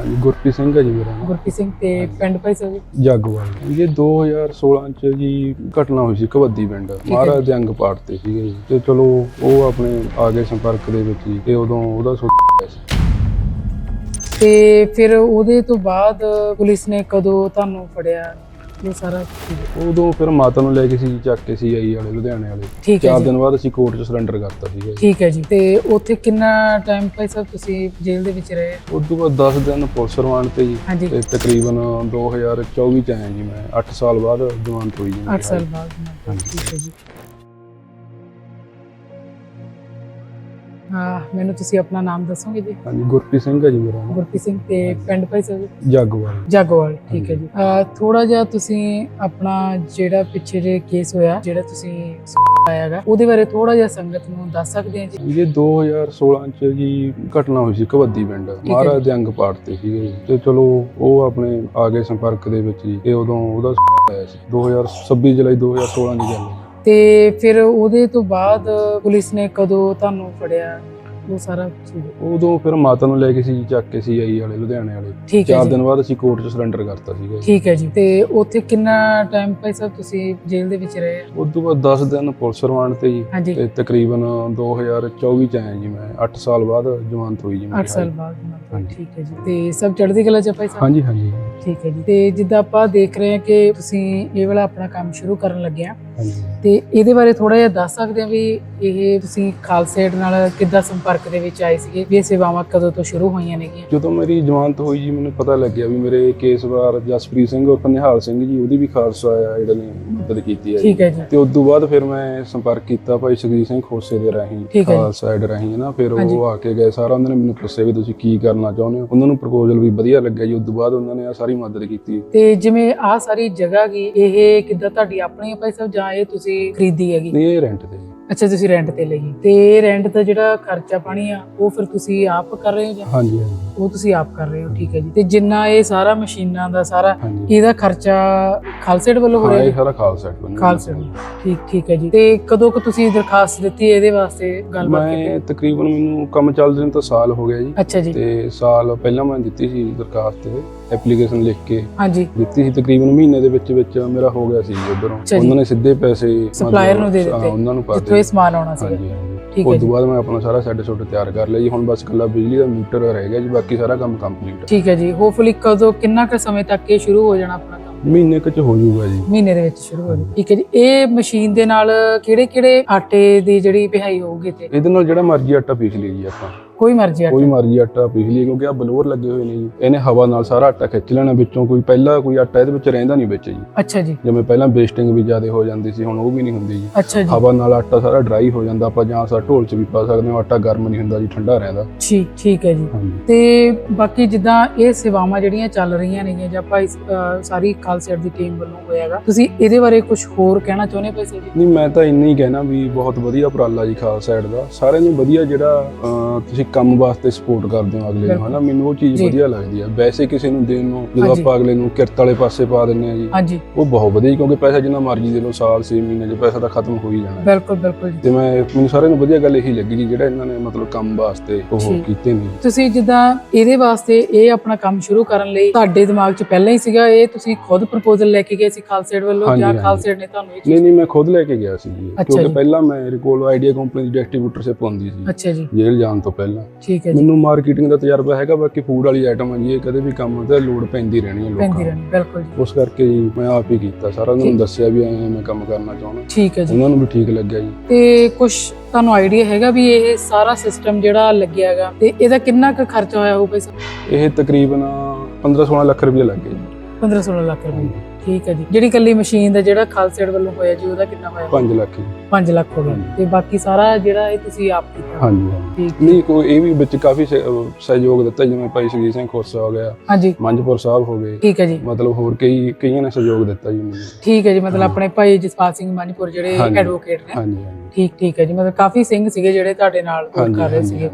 ਹਾਂਜੀ ਗੁਰਪ੍ਰੀਤ ਸਿੰਘ ਹੈ ਜੀ ਮੇਰਾ ਨਾਮ। ਗੁਰਪ੍ਰੀਤ ਸਿੰਘ ਤੇ ਪਿੰਡ ਭਾਈ ਸਾਹਿਬ ਜਾਗੋਵਾਲ। ਇਹ 2016 ਚ ਜੀ ਘਟਨਾ ਹੋਈ ਸੀ ਕਬੱਦੀ ਪਿੰਡ। ਮਹਾਰਾਜ ਦੇ ਅੰਗ ਪਾੜ ਤੇ ਸੀਗੇ ਜੀ। ਤੇ ਚਲੋ ਉਹ ਆਪਣੇ ਆ ਗਏ ਸੰਪਰਕ ਦੇ ਵਿੱਚ ਜੀ ਤੇ ਉਦੋਂ ਉਹਦਾ ਸੋਚਿਆ ਸੀ ਤੇ ਫਿਰ ਉਹਦੇ ਤੋਂ ਬਾਅਦ ਪੁਲਿਸ ਨੇ ਕਦੋਂ ਤੁਹਾਨੂੰ ਫੜਿਆ? ਇਹ ਸਾਰਾ? ਉਦੋਂ ਫਿਰ ਮਾਤਾ ਨੂੰ ਲੈ ਕੇ ਸੀ ਚੱਕ ਕੇ ਸੀ ਆਈ ਵਾਲੇ ਲੁਧਿਆਣੇ ਵਾਲੇ ਠੀਕ ਹੈ ਚਾਰ ਜੀ ਦਿਨ ਬਾਅਦ ਅਸੀਂ ਕੋਰਟ 'ਚ ਸਰੈਂਡਰ ਕਰਤਾ ਸੀਗਾ ਜੀ ਠੀਕ ਹੈ ਜੀ ਤੇ ਉੱਥੇ ਕਿੰਨਾ ਟਾਈਮ ਭਾਈ ਸਾਹਿਬ ਤੁਸੀਂ ਜੇਲ੍ਹ ਦੇ ਵਿੱਚ ਰਹੇ ਉਸ ਤੋਂ ਬਾਅਦ 10 ਦਿਨ ਪੁਲਿਸ ਰਿਮਾਂਡ ਤੇ ਜੀ ਹਾਂਜੀ ਤੇ ਤਕਰੀਬਨ 2024 ਚ ਆਇਆ ਜੀ ਮੈਂ 8 ਸਾਲ ਬਾਅਦ ਜ਼ਮਾਨਤ ਹੋਈ ਜੀ 8 ਮੇਰੀ। ਸਾਲ ਬਾਅਦ। ਠੀਕ ਹੈ ਜੀ ਮੈਨੂੰ ਤੁਸੀਂ ਆਪਣਾ ਨਾਮ ਦੱਸੋਗੇ ਜੀ? ਹਾਂਜੀ ਗੁਰਪ੍ਰੀਤ ਸਿੰਘ ਹੈ ਜੀ ਮੇਰਾ ਨਾਮ। ਗੁਰਪ੍ਰੀਤ ਸਿੰਘ ਤੇ ਪਿੰਡ ਭਾਈ ਸਾਹਿਬ ਜਾਗੋਵਾਲ। ਜਾਗੋਵਾਲ ਠੀਕ ਹੈ ਜੀ। ਥੋੜਾ ਜਿਹਾ ਤੁਸੀਂ ਆਪਣਾ ਜਿਹੜਾ ਪਿੱਛੇ ਜੇ ਕੇਸ ਹੋਇਆ ਜਿਹੜਾ ਤੁਸੀਂ ਆਇਆਗਾ ਉਹਦੇ ਬਾਰੇ ਥੋੜਾ ਜਿਹਾ ਸੰਗਤ ਨੂੰ ਦੱਸ ਸਕਦੇ ਆ ਜੀ? ਇਹ 2016 ਚ ਜੀ ਘਟਨਾ ਹੋਈ ਸੀ ਕਬੱਦੀ ਪਿੰਡ ਮਹਾਰਾਜ ਦੇ ਅੰਗ ਪਾੜ ਤੇ ਸੀਗੇ ਤੇ ਚਲੋ ਉਹ ਆਪਣੇ ਆ ਗਏ ਸੰਪਰਕ ਦੇ ਵਿੱਚ ਜੀ ਤੇ ਉਦੋਂ ਉਹਦਾ ਆਇਆ ਸੀ। 2026 ਜੁਲਾਈ 2016 ਦੀ ਗੱਲ ਹੈ। ਤੇ ਫਿਰ ਉਹਦੇ ਤੋਂ ਬਾਅਦ ਪੁਲਿਸ ਨੇ ਕਦੋਂ ਤੁਹਾਨੂੰ ਫੜਿਆ? ਉਹ ਸਾਰਾ ਉਦੋਂ ਫਿਰ ਮਾਤਾ ਨੂੰ ਲੈ ਕੇ ਸੀ ਚੱਕ ਕੇ ਸੀ ਆਈ ਵਾਲੇ ਲੁਧਿਆਣੇ ਵਾਲੇ। ਠੀਕ ਹੈ ਚਾਰ ਜੀ। ਦਿਨ ਬਾਅਦ ਅਸੀਂ ਕੋਰਟ 'ਚ ਸਰੈਂਡਰ ਕਰਤਾ ਸੀਗਾ। ਠੀਕ ਹੈ ਜੀ। ਤੇ ਉੱਥੇ ਕਿੰਨਾ ਟਾਈਮ ਭਾਈ ਸਾਹਿਬ ਤੁਸੀਂ ਜੇਲ੍ਹ ਦੇ ਵਿੱਚ ਰਹੇ? ਉਸ ਤੋਂ ਬਾਅਦ 10 ਦਿਨ ਪੁਲਿਸ ਰਿਮਾਂਡ ਤੇ ਜੀ। ਹਾਂਜੀ। ਤੇ ਤਕਰੀਬਨ 2024 ਚ ਆਇਆ ਜੀ ਮੈਂ। 8 ਸਾਲ ਬਾਅਦ ਜ਼ਮਾਨਤ ਹੋਈ ਜੀ 8 ਮੇਰੀ ਸਾਲ ਬਾਅਦ ਹਾਂਜੀ। ਠੀਕ ਹੈ ਜੀ। ਤੇ ਸਭ ਚੜ੍ਹਦੀ ਕਲਾ ਚ ਭਾਈ ਸਾਹਿਬ? ਹਾਂਜੀ ਹਾਂਜੀ। ਠੀਕ ਹੈ ਜੀ। ਤੇ ਜਿੱਦਾਂ ਆਪਾਂ ਦੇਖ ਰਹੇ ਹਾਂ ਕਿ ਤੁਸੀਂ ਇਹ ਵਾਲਾ ਆਪਣਾ ਕੰਮ ਸ਼ੁਰੂ ਕਰਨ ਲੱਗੇ ਆ। ਹਾਂਜੀ। ਤੇ ਇਹਦੇ ਬਾਰੇ ਥੋੜਾ ਜਿਹਾ ਦੱਸ ਸਕਦੇ ਆ ਵੀ ਇਹ ਤੁਸੀਂ ਖਾਲਸਾ ਏਡ ਨਾਲ ਕਿੱਦਾਂ ਸੰਪਰਕ ਦੇ ਵਿੱਚ ਆਏ ਸੀਗੇ? ਵੀ ਇਹ ਸੇਵਾਵਾਂ ਕਦੋਂ ਤੋਂ ਸ਼ੁਰੂ ਹੋਈਆਂ ਨੇਗੀਆਂ? ਜਦੋਂ ਮੇਰੀ ਜ਼ਮਾਨਤ ਹੋਈ ਜੀ ਮੈਨੂੰ ਪਤਾ ਲੱਗਿਆ ਵੀ ਮੇਰੇ ਕੇਸਵਾਰ ਜਸਪ੍ਰੀਤ ਸਿੰਘ ਉਰਫ ਨਿਹਾਲ ਸਿੰਘ ਜੀ ਉਹਦੀ ਵੀ ਖਾਲਸਾ ਜਿਹੜੇ ਨੇ ਮਦਦ ਕੀਤੀ ਹੈ। ਠੀਕ ਹੈ ਜੀ। ਤੇ ਉਸ ਤੋਂ ਬਾਅਦ ਫਿਰ ਮੈਂ ਸੰਪਰਕ ਕੀਤਾ ਭਾਈ ਸੁਖਜੀਤ ਸਿੰਘ ਖੋਸੇ ਦੇ ਰਾਹੀਂ। ਖਾਲਸਾ ਸਾਈਡ ਰਾਹੀਂ ਨਾ? ਫਿਰ। ਉਹ ਆ ਕੇ ਗਏ ਸਾਰਾ ਉਹਨਾਂ ਨੇ ਮੈਨੂੰ ਪੁੱਛਿਆ ਵੀ ਤੁਸੀਂ ਕੀ ਕਰਨਾ ਚਾਹੁੰਦੇ ਹੋ। ਉਹਨਾਂ ਨੂੰ ਪ੍ਰਪੋਜ਼ਲ ਵੀ ਵਧੀਆ ਲੱਗਿਆ ਜੀ ਉਸ ਤੋਂ ਬਾਅਦ ਉਹਨਾਂ ਨੇ ਆ ਸਾਰੀ ਮਦਦ ਕੀਤੀ। ਤੇ ਜਿਵੇਂ ਆ ਸਾਰੀ ਜਗ੍ਹਾ ਗਈ ਇਹ ਕਿੱਦਾਂ ਤੁਹਾਡੀ ਆਪਣੀ ਭਾਈ ਸਾਹਿਬ ਜਾਂ ਇਹ ਤੁਸੀਂ ਖਰੀਦੀ ਹੈਗੀ? ਨਹੀਂ ਇਹ ਰੈਂਟ ਤੇ ਅੱਛਾ ਤੁਸੀਂ ਰੈਂਟ ਤੇ ਲਈ। ਤੇ ਰੈਂਟ ਦਾ ਜਿਹੜਾ ਖਰਚਾ ਪਾਣੀ ਆ ਉਹ ਫਿਰ ਤੁਸੀਂ ਆਪ ਕਰ ਰਹੇ ਹੋ ਜਾਂ ਹਾਂਜੀ ਹਾਂਜੀ। ਉਹ ਤੁਸੀਂ ਆਪ ਕਰ ਰਹੇ ਹੋ? ਠੀਕ ਹੈ ਜੀ। ਤੇ ਜਿੰਨਾ ਇਹ ਸਾਰਾ ਮਸ਼ੀਨਾਂ ਦਾ ਸਾਰਾ ਹਾਂਜੀ। ਇਹਦਾ ਖਰਚਾ ਖਾਲਸਾ ਏਡ ਵੱਲੋਂ ਹੋ ਹਾਂ ਰਿਹਾ ਇਹ ਜੀ ਸਾਰਾ ਖਾਲਸਾ ਸਾਈਡ ਬੰਨ੍ਹਿਆ ਖਾਲਸਾ ਏਡ ਠੀਕ ਠੀਕ ਹੈ ਜੀ। ਤੇ ਕਦੋਂ ਕੁ ਤੁਸੀਂ ਦਰਖਾਸਤ ਦਿੱਤੀ ਇਹਦੇ ਵਾਸਤੇ ਗੱਲਬਾਤ ਕੀਤੀ? ਮੈਂ ਤਕਰੀਬਨ ਮੈਨੂੰ ਕੰਮ ਚੱਲਦੇ ਨੂੰ ਤਾਂ ਸਾਲ ਹੋ ਗਿਆ ਜੀ। ਅੱਛਾ ਜੀ। ਤੇ ਸਾਲ ਪਹਿਲਾਂ ਮੈਂ ਦਿੱਤੀ ਸੀ ਦਰਖਾਸਤ ਤੇ ਐਪਲੀਕੇਸ਼ਨ ਲਿਖ ਕੇ। ਹਾਂਜੀ। ਦਿੱਤੀ ਸੀ ਤਕਰੀਬਨ ਮਹੀਨੇ ਦੇ ਵਿੱਚ ਵਿੱਚ ਮੇਰਾ ਹੋ ਗਿਆ ਸੀ ਉਧਰੋਂ। ਅੱਛਾ ਜੀ। ਉਹਨਾਂ ਨੇ ਸਿੱਧੇ ਪੈਸੇ Supplier ਨੂੰ ਦੇ ਹਾਂ, ਦਿੱਤੇ। ਉਹਨਾਂ ਨੂੰ ਪਾ ਜਿੱਥੋਂ ਇਹ ਦਿੱਤੇ ਸਮਾਨ ਆਉਣਾ ਸੀਗਾ। ਹਾਂਜੀ ਹਾਂਜੀ। ਠੀਕ ਹੈ ਉਸ ਤੋਂ ਜੀ ਬਾਅਦ ਮੈਂ ਆਪਣਾ ਸਾਰਾ ਸੈੱਟ ਸੁੱਟ ਤਿਆਰ ਕਰ ਲਿਆ ਜੀ। ਹੁਣ ਬਸ ਇਕੱਲਾ ਬਿਜਲੀ ਦਾ ਮੀਟਰ ਰਹਿ ਗਿਆ ਜੀ ਬਾਕੀ ਸਾਰਾ ਕੰਮ ਕੰਪਲੀਟ ਠੀਕ ਹੈ ਜੀ। ਹੋਪਫੁਲੀ ਕਦੋਂ ਕਿੰਨਾ ਕੁ ਸਮੇਂ ਤੱਕ ਇਹ ਸ਼ੁਰੂ ਹੋ ਜਾਣਾ ਆਪਣਾ ਕੰਮ? ਮਹੀਨੇ ਕੁ ਚ ਹੋ ਜਾਊਗਾ ਜੀ। ਮਹੀਨੇ ਦੇ ਵਿੱਚ ਸ਼ੁਰੂ ਹੋ ਜਾਊ। ਠੀਕ ਹੈ ਜੀ। ਇਹ ਮਸ਼ੀਨ ਦੇ ਨਾਲ ਕਿਹੜੇ ਕਿਹੜੇ ਆਟੇ ਦੀ ਜਿਹੜੀ ਪਿਹਾਈ ਹੋਊਗੀ ਤੇ ਇਹਦੇ ਨਾਲ ਜਿਹੜਾ ਮਰਜ਼ੀ ਆਟਾ ਪੀਸ ਲਈ ਜੀ ਆਪਾਂ। ਕੋਈ ਮਰਜ਼ੀ ਆਟਾ। ਕੋਈ ਮਰਜ਼ੀ ਆਟਾ ਪੀਸ ਲਈ ਕਿਉਂਕਿ ਆ ਬਲੋਰ ਲੱਗੇ ਹੋਏ ਨੇ ਜੀ। ਇਹਨੇ ਹਵਾ ਨਾਲ ਸਾਰਾ ਆਟਾ ਖਿੱਚ ਲੈਣਾ ਵਿੱਚੋਂ ਕੋਈ ਪਹਿਲਾਂ ਕੋਈ ਆਟਾ ਇਹਦੇ ਵਿੱਚ ਰਹਿੰਦਾ ਨਹੀਂ ਵਿੱਚ ਜੀ। ਅੱਛਾ ਜੀ। ਜਿਵੇਂ ਪਹਿਲਾਂ ਵੇਸਟਿੰਗ ਵੀ ਜ਼ਿਆਦਾ ਹੋ ਜਾਂਦੀ ਸੀ ਹੁਣ ਉਹ ਵੀ ਨਹੀਂ ਹੁੰਦੀ ਜੀ। ਅੱਛਾ ਜੀ। ਹਵਾ ਨਾਲ ਆਟਾ ਸਾਰਾ ਡਰਾਈ ਹੋ ਜਾਂਦਾ ਆਪਾਂ ਜਾਂ ਸਾ ਢੋਲ 'ਚ ਵੀ ਪਾ ਸਕਦੇ ਹਾਂ ਆਟਾ ਗਰਮ ਨਹੀਂ ਹੁੰਦਾ ਜੀ ਠੰਡਾ ਰਹਿੰਦਾ। ਠੀਕ ਠੀਕ ਹੈ ਜੀ। ਤੇ ਬਾਕੀ ਜਿੱਦਾਂ ਇਹ ਸੇਵਾਵਾਂ ਜਿਹੜੀਆਂ ਚੱਲ ਰਹੀਆਂ ਨੇਗੀਆਂ ਜਾਂ ਅਹ, ਸਾਰੀ ਖਾਲਸਾ ਦੀ ਟੀਮ ਵੱਲੋਂ ਹੋਇਆਗਾ ਤੁਸੀਂ ਇਹਦੇ ਬਾਰੇ ਕੁਝ ਹੋਰ ਕਹਿਣਾ ਚਾਹੁੰਦੇ ਸਾਹਿਬ ਜੀ? ਨਹੀਂ ਮੈਂ ਤਾਂ ਇੰਨਾ ਹੀ ਕਹਿਣਾ ਵੀ ਬਹੁਤ ਵਧੀਆ ਉਪਰਾਲਾ ਜੀ ਖਾਲਸਾ ਸਾਈਡ ਦਾ। ਸਾਰਿਆਂ ਨੂੰ ਵਧੀਆ ਜਿਹੜਾ ਤੁਸੀਂ ਕੰਮ ਵਾਸਤੇ ਸਪੋਰਟ ਕਰਦੇ ਹੋ ਅਗਲੇ ਨੂੰ। ਹਨਾ ਮੈਨੂੰ ਉਹ ਚੀਜ਼ ਜੀ। ਵਧੀਆ ਲੱਗਦੀ ਹੈ ਵੈਸੇ ਕਿਸੇ ਨੂੰ ਦੇਣ ਨੂੰ ਜਦੋਂ। ਆਪਾਂ ਅਗਲੇ ਨੂੰ ਕਿਰਤ ਵਾਲੇ ਪਾਸੇ ਪਾ ਦਿੰਨੇ ਆ ਜੀ ਉਹ ਬਹੁਤ ਵਧੀਆ ਜੀ ਕਿਉਂਕਿ ਪੈਸਾ ਜਿੰਨਾ ਮਰਜ਼ੀ ਦੇ ਲਓ ਸਾਲ 6 ਮਹੀਨੇ 'ਚ ਪੈਸਾ ਤਾਂ ਖਤਮ ਹੋ ਹੀ ਜਾਣਾ ਬਿਲਕੁਲ ਬਿਲਕੁਲ ਜੀ ਤੇ ਮੈਂ ਮੈਨੂੰ ਸਾਰਿਆਂ ਨੂੰ ਵਧੀਆ ਗੱਲ ਇਹੀ ਲੱਗੀ ਜੀ ਜਿਹੜਾ ਇਹਨਾਂ ਨੇ ਮਤਲਬ ਕੰਮ ਵਾਸਤੇ ਉਹ। ਕੀਤੇ ਨੇ ਤੁਸੀਂ ਜਿੱਦਾਂ ਇਹਦੇ ਵਾਸਤੇ ਇਹ ਆਪਣਾ ਕੰਮ ਸ਼ੁਰੂ ਕਰਨ ਲਈ ਤੁਹਾਡੇ ਦਿਮਾਗ 'ਚ ਪਹਿਲਾਂ ਹੀ ਸੀਗਾ ਇਹ ਤੁਸੀਂ ਖੁਦ ਪ੍ਰਪੋਜ਼ਲ ਲੈ ਕੇ ਗਏ ਸੀ ਖਾਲਸਾ ਏਡ ਵੱਲੋਂ ਜਾਂ ਹਾਂਜੀ। ਖਾਲਸਾ ਏਡ ਨੇ ਤੁਹਾਨੂੰ ਇਹ ਨਹੀਂ ਨਹੀਂ ਮੈਂ ਖੁਦ ਲੈ ਕੇ ਗਿਆ ਸੀ ਜੀ ਕਿਉਂਕਿ ਜੀ। ਪਹਿਲਾਂ ਮੇਰੇ ਕੋਲ ਆਈਡੀਆ ਕੰਪਨੀ ਦੀ ਡਿਸਟ੍ਰੀਬਿਊਟਰਸ਼ਿਪ ਹੁੰਦੀ ਸੀ ਅੱਛਾ ਜੀ ਜੇਲ੍ਹ ਜਾਣ ਤੋਂ ਪਹਿਲਾਂ ਠੀਕ ਹੈ ਜੀ। ਮੈਨੂੰ ਮਾਰਕੀਟਿੰਗ ਦਾ ਤਜਰਬਾ ਹੈਗਾ ਬਾਕੀ ਫੂਡ ਵਾਲੀ ਆਈਟਮ ਹੈ ਜੀ ਇਹ ਕਦੇ ਵੀ ਕੰਮ ਤੇ ਲੋਡ ਪੈਂਦੀ ਰਹਿਣੀ ਹੈ ਲੋਕਾਂ ਪੈਂਦੀ ਰਹਿਣੀ ਬਿਲਕੁਲ ਜੀ। ਉਸ ਕਰਕੇ ਜੀ ਮੈਂ ਆਪ ਹੀ ਕੀਤਾ ਸਾਰਾ ਉਹਨਾਂ ਨੂੰ ਠੀਕ। ਦੱਸਿਆ ਵੀ ਐਂ ਮੈਂ ਕੰਮ ਕਰਨਾ ਚਾਹੁੰਦਾ। ਠੀਕ ਹੈ ਜੀ। ਉਹਨਾਂ ਨੂੰ ਵੀ ਠੀਕ ਲੱਗਿਆ ਜੀ। ਤੇ ਕੁਝ ਤੁਹਾਨੂੰ ਆਈਡੀਆ ਹੈਗਾ ਵੀ ਇਹ ਸਾਰਾ ਸਿਸਟਮ ਜਿਹੜਾ ਲੱਗਿਆ ਹੈਗਾ ਤੇ ਇਹਦਾ ਕਿੰਨਾ ਕੁ ਖਰਚਾ ਹੋਇਆ ਹੋਊ ਪੈਸਾ ਇਹ ਤਕਰੀਬਨ 15-16 ਲੱਖ ਰੁਪਏ ਲੱਗੇ ਜੀ। 15 16 ਲੱਖ ਰੁਪਏ ਠੀਕ ਹੈ ਜੀ। ਜਿਹੜੀ ਕੱਲੀ ਮਸ਼ੀਨ ਦਾ ਜਿਹੜਾ ਖਾਲਸਾ ਏਡ ਵੱਲੋਂ ਹੋਇਆ ਜੀ ਉਹਦਾ ਕਿੰਨਾ ਹੋਇਆ? 5 ਲੱਖ ਜੀ। 5 ਲੱਖ ਹੋ ਗਿਆ। ਤੇ ਬਾਕੀ ਸਾਰਾ ਜਿਹੜਾ ਇਹ ਤੁਸੀਂ ਆਪ ਕੀਤਾ? ਹਾਂਜੀ ਨਹੀਂ ਕੋਈ ਇਹ ਵੀ ਵਿੱਚ ਕਾਫੀ ਸਹਿਯੋਗ ਦਿੱਤਾ ਜਿਵੇਂ ਭਾਈ ਸੁਖਜੀਤ ਸਿੰਘ ਖੋਸਾ ਹੋ ਗਿਆ ਹਾਂਜੀ। ਮੰਝਪੁਰ ਸਾਹਿਬ ਹੋ ਗਏ। ਠੀਕ ਹੈ ਜੀ। ਮਤਲਬ ਹੋਰ ਕਈ ਕਈਆਂ ਨੇ ਸਹਿਯੋਗ ਦਿੱਤਾ ਜੀ ਮੈਨੂੰ। ਠੀਕ ਹੈ ਜੀ ਮਤਲਬ ਆਪਣੇ ਭਾਈ ਜਸਪਾਲ ਸਿੰਘ ਮਾਨੀਪੁਰ ਜਿਹੜੇ। ਐਡਵੋਕੇਟ ਨੇ। ਹਾਂਜੀ ਠੀਕ ਠੀਕ ਹੈ ਜੀ। ਮਤਲਬ ਕਾਫੀ ਸਿੰਘ ਸੀਗੇ ਜਿਹੜੇ ਤੁਹਾਡੇ ਨਾਲ ਕਰ ਰਹੇ ਸੀਗੇ।